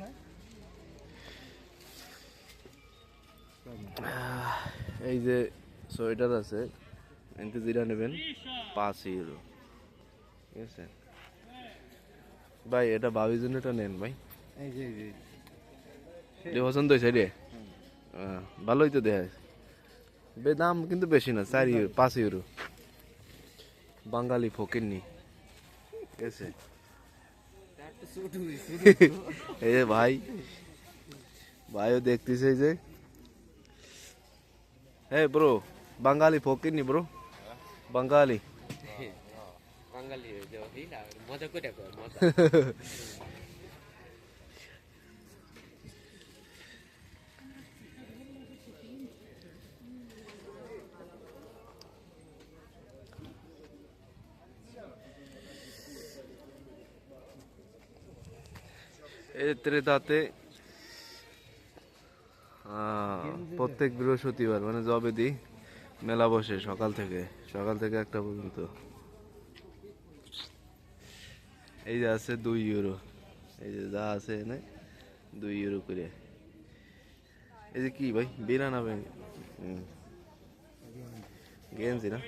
না? এই যে সোয়েটার আছে এনতে যেটা নেবেন পাঁচ ইউরো ঠিক আছে? ভাই এটা বাবির জন্য এটা নেন ভাই। যে পছন্দ হয়েছে রে ভালোই তো দেখা। বে দাম কিন্তু বেশি না চার ইউরো পাঁচ ইউরো বাঙালি ফকিরনি ঠিক আছে? এই যে ভাই ভাইও দেখতেছে এই যে। হ্যাঁ ব্রো বাঙালি ফকিরনি ব্রো বাঙালি। বাঙালি মজা করে মজা। ত্রেতাতে প্রত্যেক বৃহস্পতিবার মানে জবে দি মেলা বসে সকাল থেকে সকাল থেকে একটা পর্যন্ত। এই যে আছে দুই ইউরো এই যে যা আছে এনে দুই ইউরো করে। এই যে কি ভাই বিনা না ভাই। গেঞ্জি না?